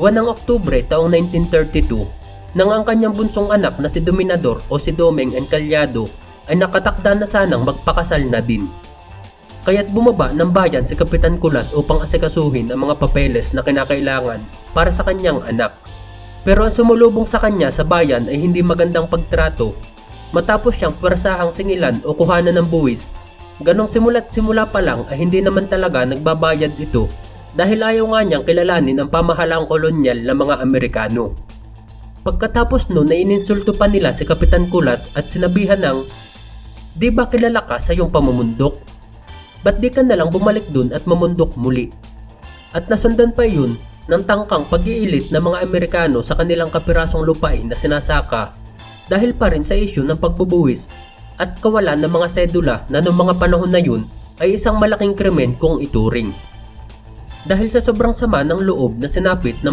Buwan ng Oktubre taong 1932, nang ang kanyang bunsong anak na si Dominador o si Domeng Encaliado ay nakatakda na sanang magpakasal na din. Kaya't bumaba ng bayan si Kapitan Kulas upang asikasuhin ang mga papeles na kinakailangan para sa kanyang anak. Pero ang sumulubong sa kanya sa bayan ay hindi magandang pagtrato matapos siyang pwersahang singilan o kuhanan ng buwis. Ganong simula't simula pa lang ay hindi naman talaga nagbabayad ito dahil ayaw nga niyang kilalanin ang pamahalaang kolonyal ng mga Amerikano. Pagkatapos nun ay ininsulto pa nila si Kapitan Kulas at sinabihan ng Di ba kilala ka sa iyong pamumundok? Ba't di ka nalang bumalik dun at mamundok muli? At nasundan pa yun ng tangkang pag-iilit ng mga Amerikano sa kanilang kapirasong lupain na sinasaka dahil pa rin sa isyu ng pagbubuwis at kawalan ng mga sedula na noong mga panahon na yun ay isang malaking krimen kung ituring. Dahil sa sobrang sama ng loob na sinapit ng